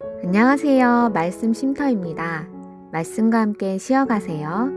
안녕하세요. 말씀 쉼터입니다. 말씀과 함께 쉬어가세요.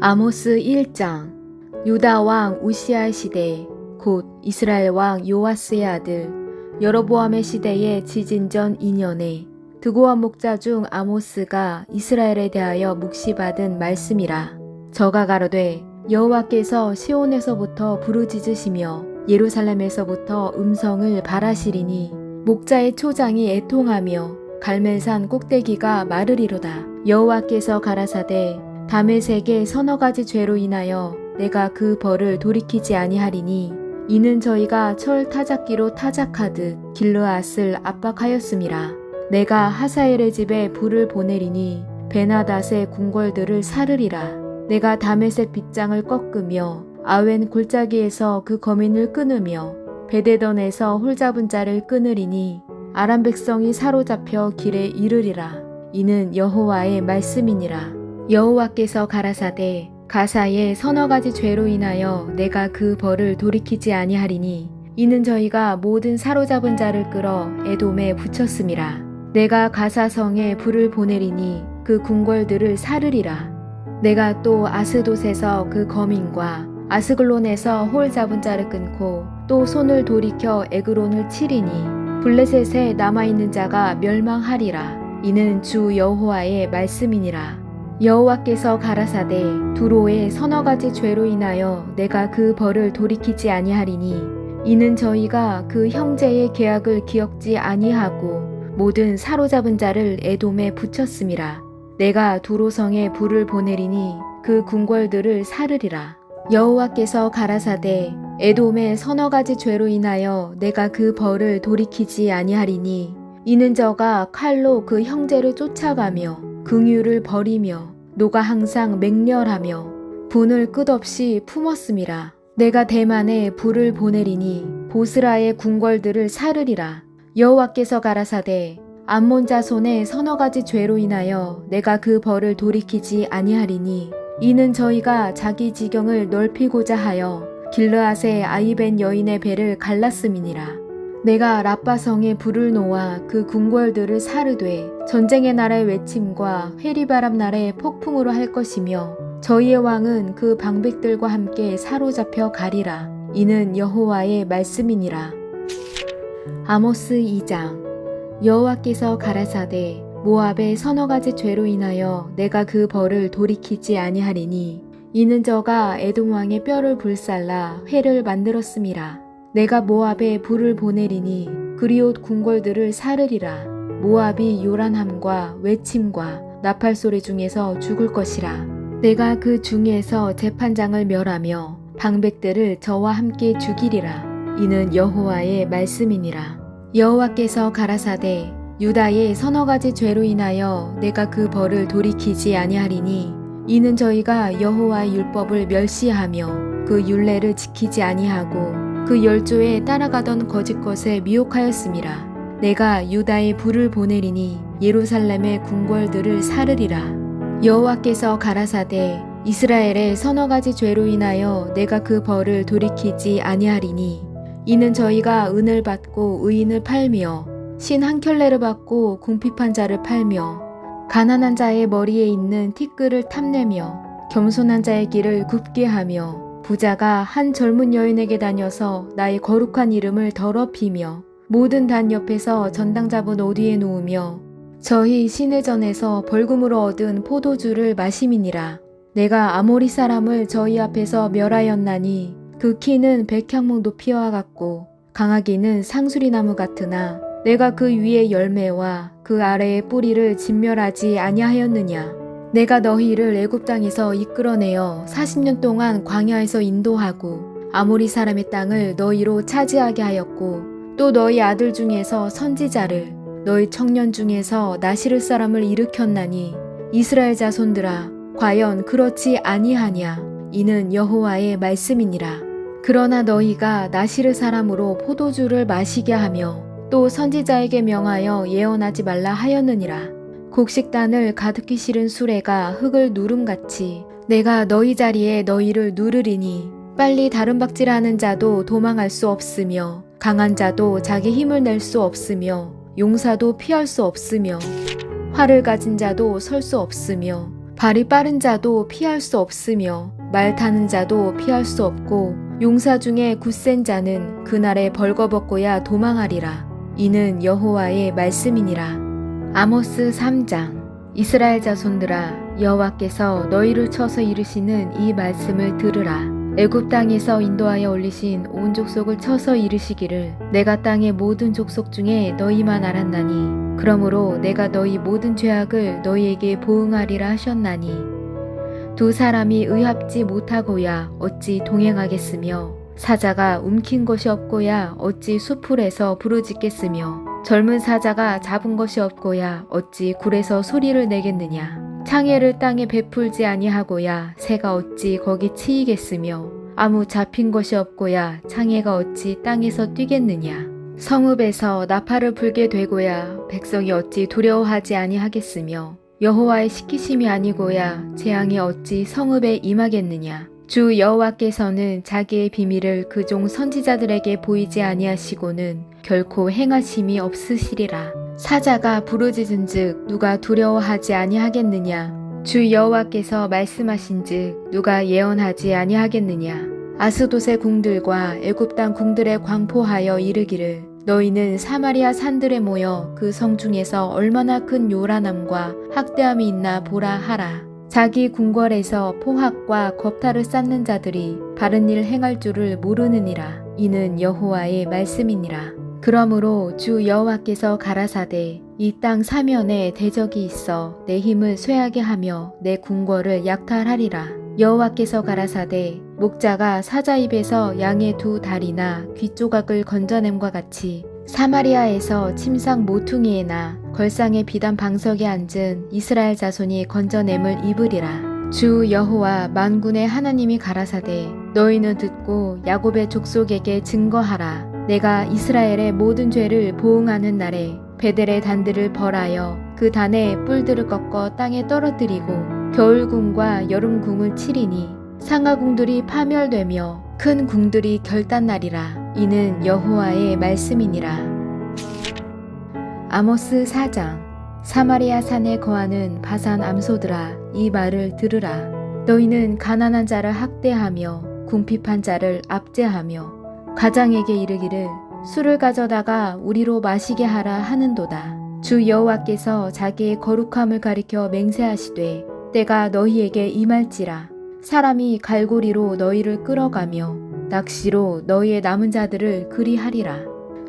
아모스 1장 유다 왕 우시아 시대 곧 이스라엘 왕 요아스의 아들 여로보암의 시대의 지진 전 2년에 드고한 목자 중 아모스가 이스라엘에 대하여 묵시받은 말씀이라 저가 가로되 여호와께서 시온에서부터 부르짖으시며 예루살렘에서부터 음성을 바라시리니 목자의 초장이 애통하며 갈멜산 꼭대기가 마르리로다 여호와께서 가라사대 다메섹의 서너 가지 죄로 인하여 내가 그 벌을 돌이키지 아니하리니 이는 저희가 철 타작기로 타작하듯 길르앗을 압박하였음이라. 내가 하사엘의 집에 불을 보내리니 베나닷의 궁궐들을 사르리라. 내가 다메섹 빗장을 꺾으며 아웬 골짜기에서 그 거민을 끊으며 베데던에서 홀잡은 자를 끊으리니 아람 백성이 사로잡혀 길에 이르리라. 이는 여호와의 말씀이니라. 여호와께서 가라사대 가사의 서너 가지 죄로 인하여 내가 그 벌을 돌이키지 아니하리니 이는 저희가 모든 사로잡은 자를 끌어 에돔에 붙였음이라. 내가 가사성에 불을 보내리니 그 궁궐들을 사르리라. 내가 또 아스돗에서 그 거민과 아스글론에서 홀 잡은 자를 끊고 또 손을 돌이켜 에그론을 치리니 블레셋에 남아있는 자가 멸망하리라. 이는 주 여호와의 말씀이니라. 여호와께서 가라사대 두로의 서너 가지 죄로 인하여 내가 그 벌을 돌이키지 아니하리니 이는 저희가 그 형제의 계약을 기억지 아니하고 모든 사로잡은 자를 에돔에 붙였음이라 내가 두로성에 불을 보내리니 그 궁궐들을 사르리라 여호와께서 가라사대 에돔의 서너 가지 죄로 인하여 내가 그 벌을 돌이키지 아니하리니 이는 저가 칼로 그 형제를 쫓아가며 긍휼을 버리며 노가 항상 맹렬하며 분을 끝없이 품었음이라. 내가 대만에 불을 보내리니 보스라의 궁궐들을 사르리라. 여호와께서 가라사대 암몬 자손의 서너 가지 죄로 인하여 내가 그 벌을 돌이키지 아니하리니 이는 저희가 자기 지경을 넓히고자 하여 길르앗의 아이벤 여인의 배를 갈랐음이니라. 내가 라빠성에 불을 놓아 그 궁궐들을 사르되 전쟁의 날의 외침과 회리바람 날의 폭풍으로 할 것이며 저희의 왕은 그 방백들과 함께 사로잡혀 가리라. 이는 여호와의 말씀이니라. 아모스 2장. 여호와께서 가라사대 모압의 서너 가지 죄로 인하여 내가 그 벌을 돌이키지 아니하리니 이는 저가 에돔 왕의 뼈를 불살라 회를 만들었음이라 내가 모압에 불을 보내리니 그리옷 궁궐들을 사르리라. 모압이 요란함과 외침과 나팔 소리 중에서 죽을 것이라. 내가 그 중에서 재판장을 멸하며 방백들을 저와 함께 죽이리라. 이는 여호와의 말씀이니라. 여호와께서 가라사대 유다의 서너 가지 죄로 인하여 내가 그 벌을 돌이키지 아니하리니 이는 저희가 여호와의 율법을 멸시하며 그 율례를 지키지 아니하고 그 열조에 따라가던 거짓 것에 미혹하였음이라 내가 유다의 불을 보내리니 예루살렘의 궁궐들을 사르리라. 여호와께서 가라사대 이스라엘의 서너 가지 죄로 인하여 내가 그 벌을 돌이키지 아니하리니 이는 저희가 은을 받고 의인을 팔며 신 한 켤레를 받고 궁핍한 자를 팔며 가난한 자의 머리에 있는 티끌을 탐내며 겸손한 자의 길을 굽게 하며 부자가 한 젊은 여인에게 다녀서 나의 거룩한 이름을 더럽히며 모든 단 옆에서 전당 잡은 옷 위에 놓으며 저희 신의 전에서 벌금으로 얻은 포도주를 마심이니라. 내가 아모리 사람을 저희 앞에서 멸하였나니 그 키는 백향목 높이와 같고 강하기는 상수리 나무 같으나 내가 그 위의 열매와 그 아래의 뿌리를 진멸하지 아니하였느냐? 내가 너희를 애굽 땅에서 이끌어내어 40년 동안 광야에서 인도하고 아모리 사람의 땅을 너희로 차지하게 하였고 또 너희 아들 중에서 선지자를 너희 청년 중에서 나시를 사람을 일으켰나니 이스라엘 자손들아 과연 그렇지 아니하냐? 이는 여호와의 말씀이니라. 그러나 너희가 나시르 사람으로 포도주를 마시게 하며 또 선지자에게 명하여 예언하지 말라 하였느니라. 곡식단을 가득히 실은 수레가 흙을 누름같이 내가 너희 자리에 너희를 누르리니 빨리 다름박질하는 자도 도망할 수 없으며 강한 자도 자기 힘을 낼 수 없으며 용사도 피할 수 없으며 활을 가진 자도 설 수 없으며 발이 빠른 자도 피할 수 없으며 말 타는 자도 피할 수 없고 용사 중에 굳센 자는 그날에 벌거벗고야 도망하리라 이는 여호와의 말씀이니라. 아모스 3장. 이스라엘 자손들아 여호와께서 너희를 쳐서 이르시는 이 말씀을 들으라. 애굽 땅에서 인도하여 올리신 온 족속을 쳐서 이르시기를 내가 땅의 모든 족속 중에 너희만 알았나니 그러므로 내가 너희 모든 죄악을 너희에게 보응하리라 하셨나니. 두 사람이 의합지 못하고야 어찌 동행하겠으며 사자가 움킨 것이 없고야 어찌 수풀에서 부르짖겠으며? 젊은 사자가 잡은 것이 없고야 어찌 굴에서 소리를 내겠느냐? 창해를 땅에 베풀지 아니하고야 새가 어찌 거기 치이겠으며? 아무 잡힌 것이 없고야 창해가 어찌 땅에서 뛰겠느냐? 성읍에서 나팔을 불게 되고야 백성이 어찌 두려워하지 아니하겠으며? 여호와의 시키심이 아니고야 재앙이 어찌 성읍에 임하겠느냐 주 여호와께서는 자기의 비밀을 그 종 선지자들에게 보이지 아니하시고는 결코 행하심이 없으시리라. 사자가 부르짖은즉 누가 두려워하지 아니하겠느냐? 주 여호와께서 말씀하신즉 누가 예언하지 아니하겠느냐? 아스돗의 궁들과 애굽 땅 궁들에 광포하여 이르기를 너희는 사마리아 산들에 모여 그 성 중에서 얼마나 큰 요란함과 학대함이 있나 보라 하라 자기 궁궐에서 포학과 겁탈을 쌓는 자들이 바른 일 행할 줄을 모르느니라. 이는 여호와의 말씀이니라. 그러므로 주 여호와께서 가라사대 이 땅 사면에 대적이 있어 내 힘을 쇠하게 하며 내 궁궐을 약탈하리라. 여호와께서 가라사대 목자가 사자 입에서 양의 두 다리나 귀 조각을 건져냄과 같이 사마리아에서 침상 모퉁이에 나 걸상의 비단 방석에 앉은 이스라엘 자손이 건져냄을 입으리라. 주 여호와 만군의 하나님이 가라사대 너희는 듣고 야곱의 족속에게 증거하라. 내가 이스라엘의 모든 죄를 보응하는 날에 베델의 단들을 벌하여 그 단에 뿔들을 꺾어 땅에 떨어뜨리고 겨울궁과 여름궁을 치리니 상하궁들이 파멸되며 큰 궁들이 결단나리라 이는 여호와의 말씀이니라. 아모스 4장 사마리아 산에 거하는 바산 암소들아 이 말을 들으라. 너희는 가난한 자를 학대하며 궁핍한 자를 압제하며 가장에게 이르기를 술을 가져다가 우리로 마시게 하라 하는도다. 주 여호와께서 자기의 거룩함을 가리켜 맹세하시되 때가 너희에게 임할지라. 사람이 갈고리로 너희를 끌어가며 낚시로 너희의 남은 자들을 그리하리라.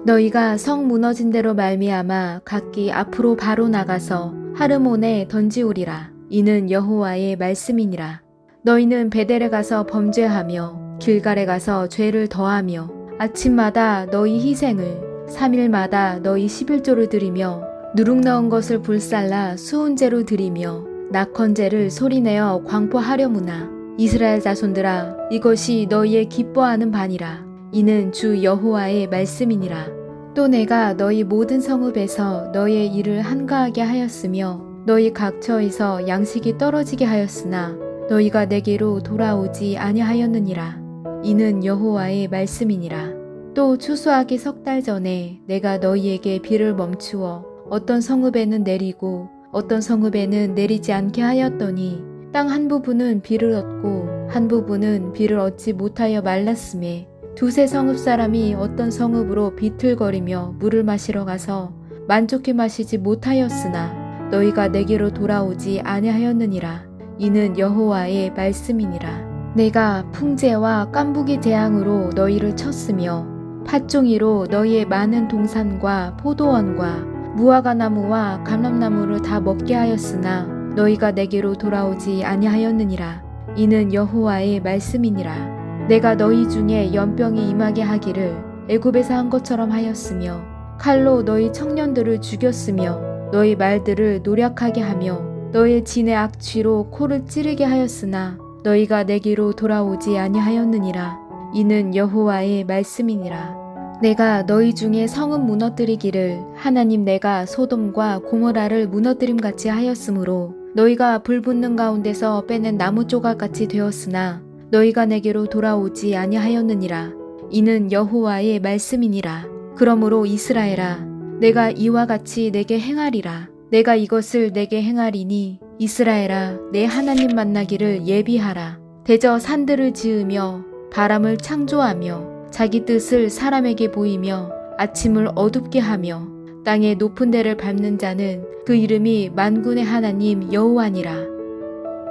너희가 성 무너진 대로 말미암아 각기 앞으로 바로 나가서 하르몬에 던지우리라. 이는 여호와의 말씀이니라. 너희는 베델에 가서 범죄하며 길갈에 가서 죄를 더하며 아침마다 너희 희생을 3일마다 너희 11조를 드리며 누룩 넣은 것을 불살라 수은제로 드리며 낙헌제를 소리내어 광포하려무나 이스라엘 자손들아 이것이 너희의 기뻐하는 반이라. 이는 주 여호와의 말씀이니라. 또 내가 너희 모든 성읍에서 너희의 일을 한가하게 하였으며 너희 각처에서 양식이 떨어지게 하였으나 너희가 내게로 돌아오지 아니하였느니라. 이는 여호와의 말씀이니라. 또 추수하기 석 달 전에 내가 너희에게 비를 멈추어 어떤 성읍에는 내리고 어떤 성읍에는 내리지 않게 하였더니 땅 한 부분은 비를 얻고 한 부분은 비를 얻지 못하여 말랐음에 두세 성읍 사람이 어떤 성읍으로 비틀거리며 물을 마시러 가서 만족해 마시지 못하였으나 너희가 내게로 돌아오지 아니하였느니라 이는 여호와의 말씀이니라. 내가 풍제와 깐부기 재앙으로 너희를 쳤으며 팥종이로 너희의 많은 동산과 포도원과 무화과 나무와 감람나무를 다 먹게 하였으나 너희가 내게로 돌아오지 아니하였느니라. 이는 여호와의 말씀이니라. 내가 너희 중에 연병이 임하게 하기를 애굽에서 한 것처럼 하였으며 칼로 너희 청년들을 죽였으며 너희 말들을 노력하게 하며 너희 진의 악취로 코를 찌르게 하였으나 너희가 내게로 돌아오지 아니하였느니라. 이는 여호와의 말씀이니라. 내가 너희 중에 성은 무너뜨리기를 하나님 내가 소돔과 고모라를 무너뜨림 같이 하였으므로 너희가 불 붙는 가운데서 빼낸 나무 조각 같이 되었으나 너희가 내게로 돌아오지 아니하였느니라 이는 여호와의 말씀이니라 그러므로 이스라엘아 내가 이와 같이 내게 행하리라. 내가 이것을 내게 행하리니 이스라엘아 내 하나님 만나기를 예비하라. 대저 산들을 지으며 바람을 창조하며 자기 뜻을 사람에게 보이며 아침을 어둡게 하며 땅의 높은 데를 밟는 자는 그 이름이 만군의 하나님 여호와니라.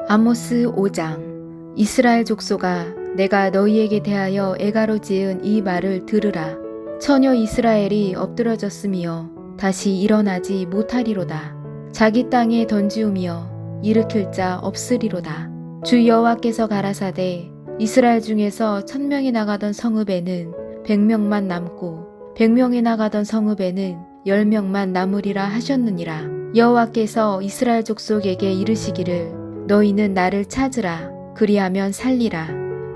아모스 5장 이스라엘 족속아 내가 너희에게 대하여 애가로 지은 이 말을 들으라. 처녀 이스라엘이 엎드러졌으며 다시 일어나지 못하리로다. 자기 땅에 던지우며 일으킬 자 없으리로다. 주 여호와께서 가라사대 이스라엘 중에서 천명이 나가던 성읍에는 백명만 남고 백명이 나가던 성읍에는 열 명만 남으리라 하셨느니라. 여호와께서 이스라엘 족속에게 이르시기를 너희는 나를 찾으라 그리하면 살리라.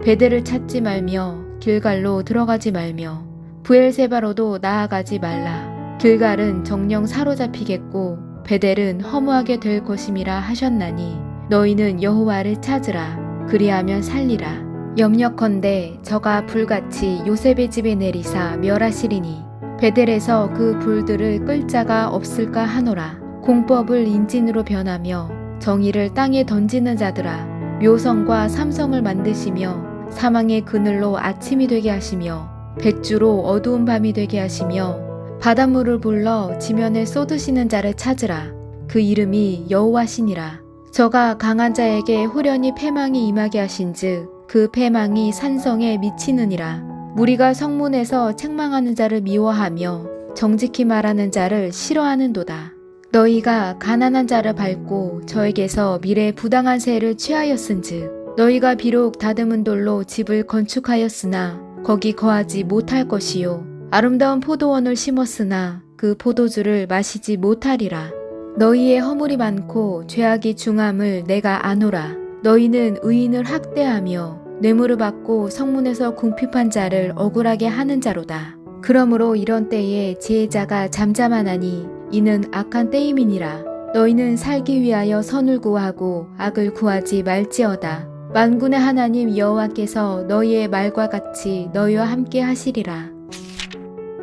베델을 찾지 말며 길갈로 들어가지 말며 부엘세바로도 나아가지 말라. 길갈은 정령 사로잡히겠고 베델은 허무하게 될 것임이라 하셨나니 너희는 여호와를 찾으라 그리하면 살리라. 염려컨대 저가 불같이 요셉의 집에 내리사 멸하시리니 베델에서 그 불들을 끌 자가 없을까 하노라. 공법을 인진으로 변하며 정의를 땅에 던지는 자들아 묘성과 삼성을 만드시며 사망의 그늘로 아침이 되게 하시며 백주로 어두운 밤이 되게 하시며 바닷물을 불러 지면에 쏟으시는 자를 찾으라. 그 이름이 여호와시니라. 저가 강한 자에게 후련히 패망이 임하게 하신즉 그 패망이 산성에 미치느니라 무리가 성문에서 책망하는 자를 미워하며 정직히 말하는 자를 싫어하는도다. 너희가 가난한 자를 밟고 저에게서 미래 부당한 세를 취하였은즉 너희가 비록 다듬은 돌로 집을 건축하였으나 거기 거하지 못할 것이요. 아름다운 포도원을 심었으나 그 포도주를 마시지 못하리라. 너희의 허물이 많고 죄악이 중함을 내가 아노라. 너희는 의인을 학대하며 뇌물을 받고 성문에서 궁핍한 자를 억울하게 하는 자로다 그러므로 이런 때에 지혜자가 잠잠하나니 이는 악한 때임이니라. 너희는 살기 위하여 선을 구하고 악을 구하지 말지어다. 만군의 하나님 여호와께서 너희의 말과 같이 너희와 함께 하시리라.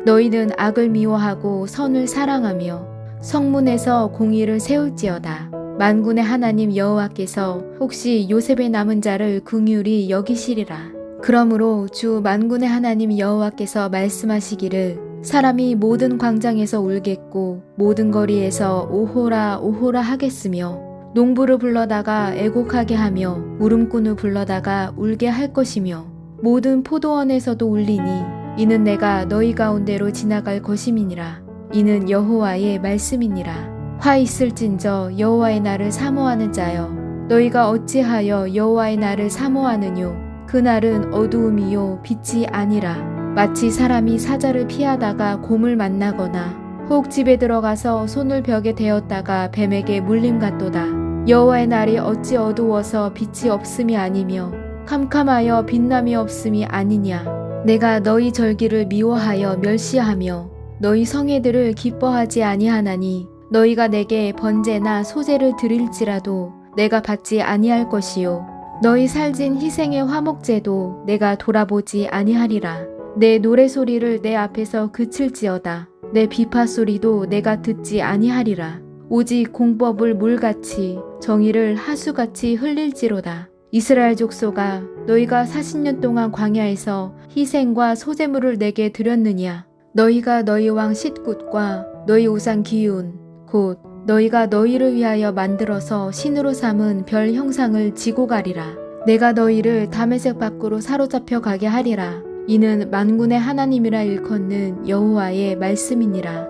너희는 악을 미워하고 선을 사랑하며 성문에서 공의를 세울지어다. 만군의 하나님 여호와께서 혹시 요셉의 남은 자를 긍휼히 여기시리라. 그러므로 주 만군의 하나님 여호와께서 말씀하시기를 사람이 모든 광장에서 울겠고 모든 거리에서 오호라 오호라 하겠으며 농부를 불러다가 애곡하게 하며 울음꾼을 불러다가 울게 할 것이며 모든 포도원에서도 울리니 이는 내가 너희 가운데로 지나갈 것임이니라 이는 여호와의 말씀이니라 화 있을진저 여호와의 날을 사모하는 자여 너희가 어찌하여 여호와의 날을 사모하느뇨 그 날은 어두움이요 빛이 아니라 마치 사람이 사자를 피하다가 곰을 만나거나 혹 집에 들어가서 손을 벽에 대었다가 뱀에게 물림 같도다. 여호와의 날이 어찌 어두워서 빛이 없음이 아니며 캄캄하여 빛남이 없음이 아니냐. 내가 너희 절기를 미워하여 멸시하며 너희 성애들을 기뻐하지 아니하나니 너희가 내게 번제나 소제를 드릴지라도 내가 받지 아니할 것이요 너희 살진 희생의 화목제도 내가 돌아보지 아니하리라. 내 노래 소리를 내 앞에서 그칠지어다. 내 비파 소리도 내가 듣지 아니하리라. 오직 공법을 물같이 정의를 하수같이 흘릴지로다. 이스라엘 족속아 너희가 40년 동안 광야에서 희생과 소재물을 내게 드렸느냐 너희가 너희 왕 싯굿과 너희 우상 기운 곧 너희가 너희를 위하여 만들어서 신으로 삼은 별 형상을 지고 가리라. 내가 너희를 담에색 밖으로 사로잡혀 가게 하리라. 이는 만군의 하나님이라 일컫는 여호와의 말씀이니라.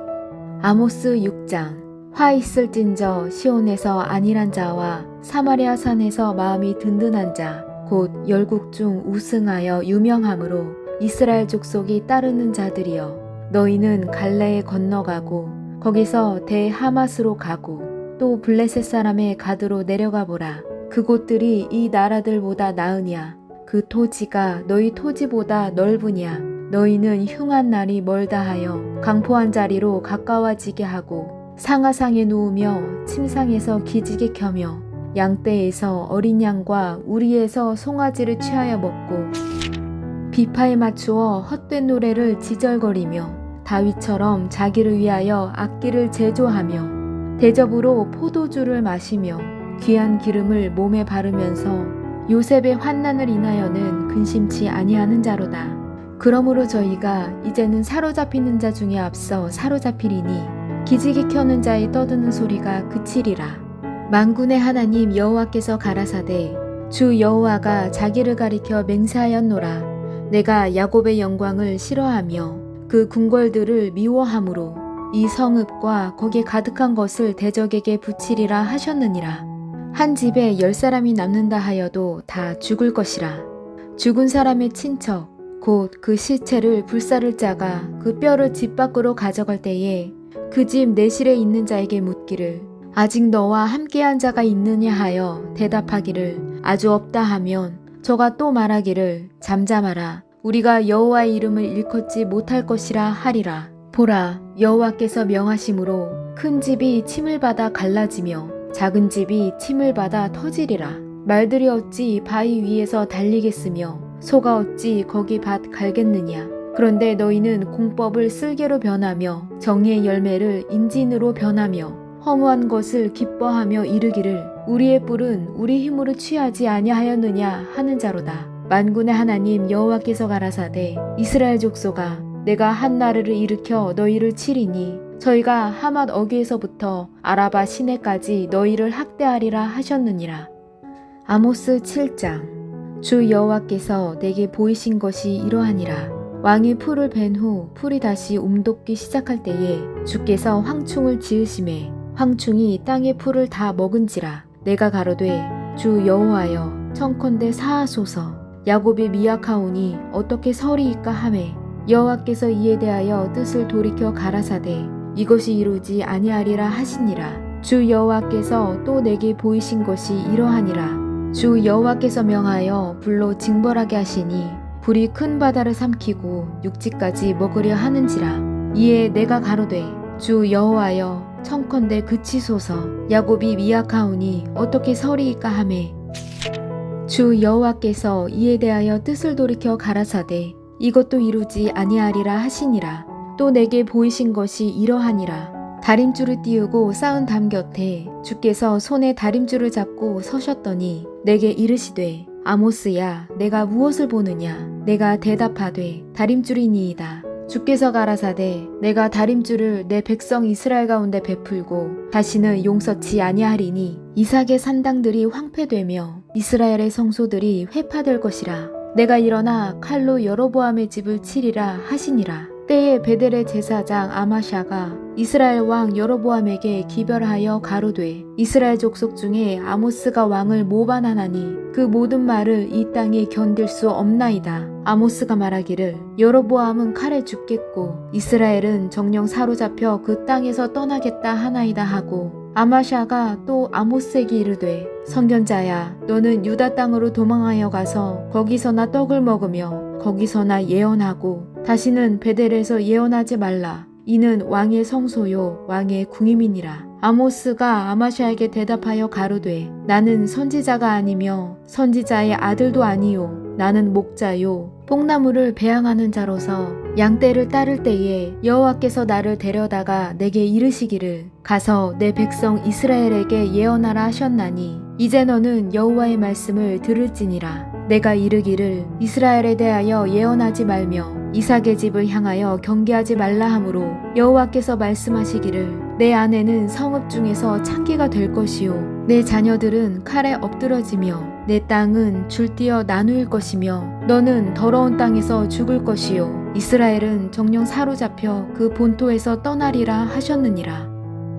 아모스 6장. 화 있을진저 시온에서 안일한 자와 사마리아 산에서 마음이 든든한 자 곧 열국 중 우승하여 유명함으로 이스라엘 족속이 따르는 자들이여 너희는 갈레에 건너가고 거기서 대하마스로 가고 또 블레셋 사람의 가드로 내려가 보라. 그곳들이 이 나라들보다 나으냐? 그 토지가 너희 토지보다 넓으냐? 너희는 흉한 날이 멀다 하여 강포한 자리로 가까워지게 하고 상하상에 누우며 침상에서 기지개 켜며 양떼에서 어린 양과 우리에서 송아지를 취하여 먹고 비파에 맞추어 헛된 노래를 지절거리며 다윗처럼 자기를 위하여 악기를 제조하며 대접으로 포도주를 마시며 귀한 기름을 몸에 바르면서 요셉의 환난을 인하여는 근심치 아니하는 자로다. 그러므로 저희가 이제는 사로잡히는 자 중에 앞서 사로잡히리니 기지개 켜는 자의 떠드는 소리가 그치리라. 만군의 하나님 여호와께서 가라사대 주 여호와가 자기를 가리켜 맹세하였노라. 내가 야곱의 영광을 싫어하며 그 궁궐들을 미워함으로 이 성읍과 거기에 가득한 것을 대적에게 붙이리라 하셨느니라. 한 집에 열 사람이 남는다 하여도 다 죽을 것이라. 죽은 사람의 친척, 곧 그 시체를 불사를 자가 그 뼈를 집 밖으로 가져갈 때에 그 집 내실에 있는 자에게 묻기를 아직 너와 함께한 자가 있느냐 하여 대답하기를 아주 없다 하면 저가 또 말하기를 잠잠하라 우리가 여호와의 이름을 일컫지 못할 것이라 하리라. 보라 여호와께서 명하심으로 큰 집이 침을 받아 갈라지며 작은 집이 침을 받아 터지리라. 말들이 어찌 바위 위에서 달리겠으며 소가 어찌 거기 밭 갈겠느냐? 그런데 너희는 공법을 쓸개로 변하며 정의의 열매를 인진으로 변하며 허무한 것을 기뻐하며 이르기를 우리의 뿔은 우리 힘으로 취하지 아니하였느냐 하는 자로다. 만군의 하나님 여호와께서 가라사대 이스라엘 족속아 내가 한 나라를 일으켜 너희를 치리니 저희가 하맛 어귀에서부터 아라바 시내까지 너희를 학대하리라 하셨느니라. 아모스 7장 주 여호와께서 내게 보이신 것이 이러하니라. 왕이 풀을 벤 후 풀이 다시 움돋기 시작할 때에 주께서 황충을 지으심에 황충이 땅의 풀을 다 먹은지라 내가 가로되 주 여호와여 청컨대 사하소서 야곱이 미약하오니 어떻게 서리이까 하매 여호와께서 이에 대하여 뜻을 돌이켜 가라사대 이것이 이루지 아니하리라 하시니라. 주 여호와께서 또 내게 보이신 것이 이러하니라. 주 여호와께서 명하여 불로 징벌하게 하시니 불이 큰 바다를 삼키고 육지까지 먹으려 하는지라. 이에 내가 가로되 주 여호와여 청컨대 그치소서. 야곱이 미약하오니 어떻게 서리이까 하매 주 여호와께서 이에 대하여 뜻을 돌이켜 가라사대 이것도 이루지 아니하리라 하시니라. 또 내게 보이신 것이 이러하니라. 다림줄을 띄우고 쌓은 담 곁에 주께서 손에 다림줄을 잡고 서셨더니 내게 이르시되 아모스야 내가 무엇을 보느냐? 내가 대답하되 다림줄이니이다. 주께서 가라사대 내가 다림줄을 내 백성 이스라엘 가운데 베풀고 다시는 용서치 아니하리니 이삭의 산당들이 황폐되며 이스라엘의 성소들이 회파될 것이라 내가 일어나 칼로 여로보암의 집을 치리라 하시니라 때에 베델의 제사장 아마샤가 이스라엘 왕 여로보암에게 기별하여 가로되 이스라엘 족속 중에 아모스가 왕을 모반하나니 그 모든 말을 이 땅에 견딜 수 없나이다. 아모스가 말하기를 여로보암은 칼에 죽겠고 이스라엘은 정령 사로잡혀 그 땅에서 떠나겠다 하나이다 하고 아마샤가 또 아모스에게 이르되 선견자야 너는 유다 땅으로 도망하여 가서 거기서나 떡을 먹으며 거기서나 예언하고 다시는 베델에서 예언하지 말라. 이는 왕의 성소요 왕의 궁임이니라. 아모스가 아마샤에게 대답하여 가로되 나는 선지자가 아니며 선지자의 아들도 아니요 나는 목자요 뽕나무를 배양하는 자로서 양떼를 따를 때에 여호와께서 나를 데려다가 내게 이르시기를 가서 내 백성 이스라엘에게 예언하라 하셨나니 이제 너는 여호와의 말씀을 들을지니라 내가 이르기를 이스라엘에 대하여 예언하지 말며 이삭의 집을 향하여 경계하지 말라 하므로 여호와께서 말씀하시기를 내 아내는 성읍 중에서 창기가 될 것이요 내 자녀들은 칼에 엎드러지며 내 땅은 줄띄어 나누일 것이며 너는 더러운 땅에서 죽을 것이요 이스라엘은 정령 사로잡혀 그 본토에서 떠나리라 하셨느니라.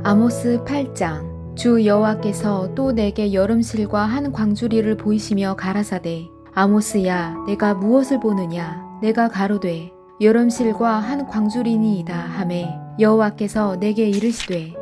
아모스 8장. 주 여호와께서 또 내게 여름실과 한 광주리를 보이시며 가라사대 아모스야 내가 무엇을 보느냐? 내가 가로되 여름실과 한 광주리니이다 하매 여호와께서 내게 이르시되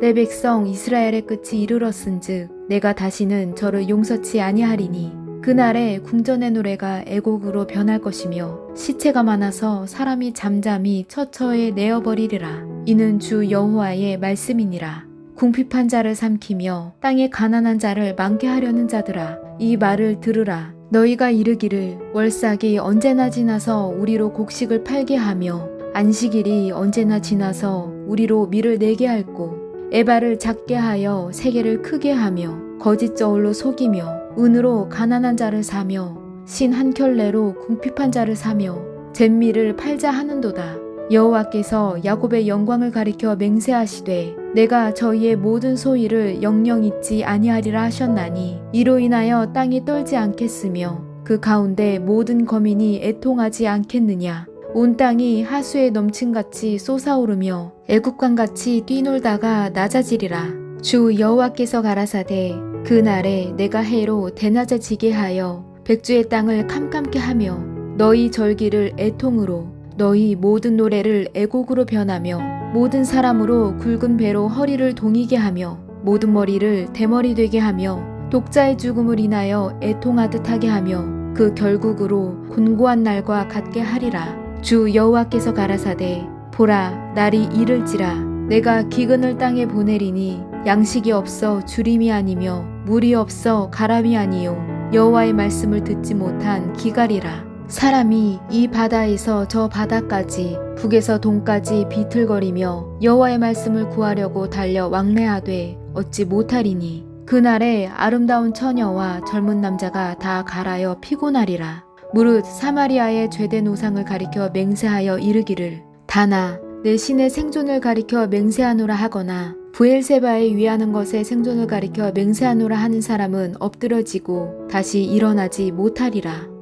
내 백성 이스라엘의 끝이 이르렀은즉 내가 다시는 저를 용서치 아니하리니 그날에 궁전의 노래가 애곡으로 변할 것이며 시체가 많아서 사람이 잠잠히 처처에 내어버리리라. 이는 주 여호와의 말씀이니라. 궁핍한 자를 삼키며 땅에 가난한 자를 많게 하려는 자들아 이 말을 들으라 너희가 이르기를 월삭이 언제나 지나서 우리로 곡식을 팔게 하며 안식일이 언제나 지나서 우리로 밀을 내게 할고 에바를 작게 하여 세계를 크게 하며 거짓 저울로 속이며 은으로 가난한 자를 사며 신 한 켤레로 궁핍한 자를 사며 잿미를 팔자 하는도다. 여호와께서 야곱의 영광을 가리켜 맹세하시되 내가 저희의 모든 소위를 영영 잊지 아니하리라 하셨나니 이로 인하여 땅이 떨지 않겠으며 그 가운데 모든 거민이 애통하지 않겠느냐? 온 땅이 하수에 넘친같이 솟아오르며 애국강같이 뛰놀다가 낮아지리라. 주 여호와께서 가라사대 그 날에 내가 해로 대낮에 지게 하여 백주의 땅을 캄캄케 하며 너희 절기를 애통으로 너희 모든 노래를 애곡으로 변하며 모든 사람으로 굵은 배로 허리를 동이게 하며 모든 머리를 대머리 되게 하며 독자의 죽음을 인하여 애통하듯 하게 하며 그 결국으로 곤고한 날과 같게 하리라. 주 여호와께서 가라사대 보라 날이 이를지라. 내가 기근을 땅에 보내리니 양식이 없어 주림이 아니며 물이 없어 가람이 아니요. 여호와의 말씀을 듣지 못한 기갈이라 사람이 이 바다에서 저 바다까지 북에서 동까지 비틀거리며 여호와의 말씀을 구하려고 달려 왕래하되 얻지 못하리니 그날에 아름다운 처녀와 젊은 남자가 다 갈아여 피곤하리라 무릇 사마리아의 죄된 우상을 가리켜 맹세하여 이르기를 다나 내 신의 생존을 가리켜 맹세하노라 하거나 부엘세바에 위하는 것의 생존을 가리켜 맹세하노라 하는 사람은 엎드러지고 다시 일어나지 못하리라.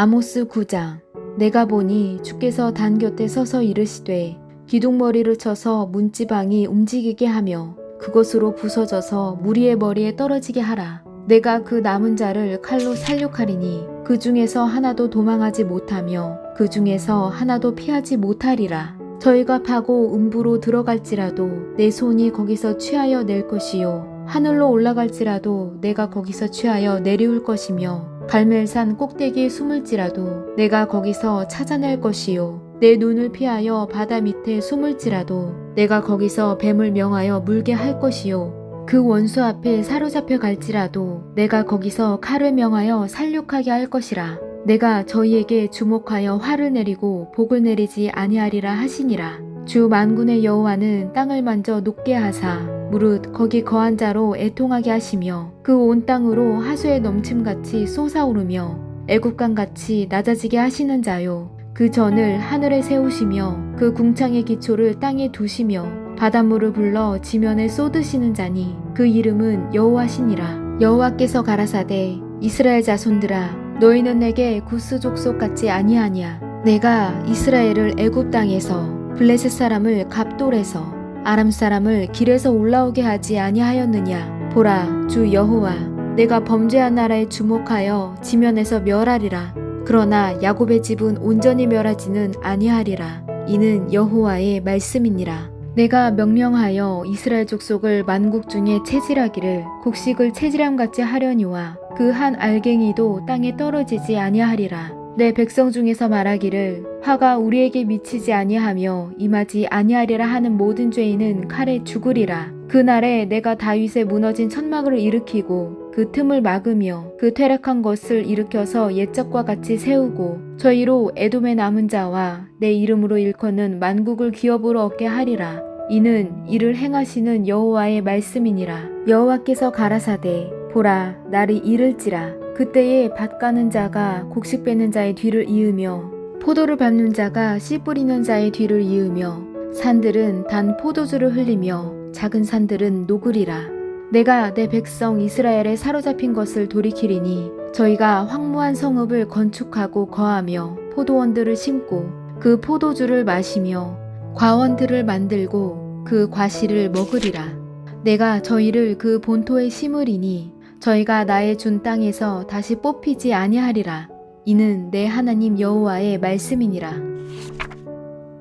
아모스 9장 내가 보니 주께서 단 곁에 서서 이르시되 기둥머리를 쳐서 문지방이 움직이게 하며 그것으로 부서져서 무리의 머리에 떨어지게 하라. 내가 그 남은 자를 칼로 살육하리니 그 중에서 하나도 도망하지 못하며 그 중에서 하나도 피하지 못하리라. 저희가 파고 음부로 들어갈지라도 내 손이 거기서 취하여 낼 것이요 하늘로 올라갈지라도 내가 거기서 취하여 내려올 것이며 갈멜산 꼭대기에 숨을지라도 내가 거기서 찾아낼 것이요. 내 눈을 피하여 바다 밑에 숨을지라도 내가 거기서 뱀을 명하여 물게 할 것이요. 그 원수 앞에 사로잡혀 갈지라도 내가 거기서 칼을 명하여 살육하게 할 것이라. 내가 저희에게 주목하여 화를 내리고 복을 내리지 아니하리라 하시니라. 주 만군의 여호와는 땅을 만져 녹게 하사 무릇 거기 거한 자로 애통하게 하시며 그 온 땅으로 하수에 넘침같이 솟아오르며 애국강같이 낮아지게 하시는 자요. 그 전을 하늘에 세우시며 그 궁창의 기초를 땅에 두시며 바닷물을 불러 지면에 쏟으시는 자니 그 이름은 여호와시니라. 여호와께서 가라사대 이스라엘 자손들아 너희는 내게 구스 족속 같지 아니하냐? 내가 이스라엘을 애굽 땅에서 블레셋 사람을 갑돌에서 아람 사람을 길에서 올라오게 하지 아니하였느냐? 보라 주 여호와 내가 범죄한 나라에 주목하여 지면에서 멸하리라. 그러나 야곱의 집은 온전히 멸하지는 아니하리라. 이는 여호와의 말씀이니라. 내가 명령하여 이스라엘 족속을 만국 중에 체질하기를 곡식을 체질함 같이 하려니와 그 한 알갱이도 땅에 떨어지지 아니하리라 내 백성 중에서 말하기를 화가 우리에게 미치지 아니하며 임하지 아니하리라 하는 모든 죄인은 칼에 죽으리라. 그날에 내가 다윗의 무너진 천막을 일으키고 그 틈을 막으며 그 퇴락한 것을 일으켜서 옛적과 같이 세우고 저희로 에돔의 남은 자와 내 이름으로 일컫는 만국을 기업으로 얻게 하리라. 이는 이를 행하시는 여호와의 말씀이니라. 여호와께서 가라사대 보라 날이 이를지라. 그때에 밭 가는 자가 곡식 빼는 자의 뒤를 이으며 포도를 밟는 자가 씨 뿌리는 자의 뒤를 이으며 산들은 단 포도주를 흘리며 작은 산들은 녹으리라. 내가 내 백성 이스라엘에 사로잡힌 것을 돌이키리니 저희가 황무한 성읍을 건축하고 거하며 포도원들을 심고 그 포도주를 마시며 과원들을 만들고 그 과실을 먹으리라. 내가 저희를 그 본토에 심으리니 저희가 나의 준 땅에서 다시 뽑히지 아니하리라. 이는 내 하나님 여호와의 말씀이니라.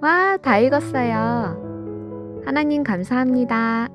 와, 다 읽었어요. 하나님 감사합니다.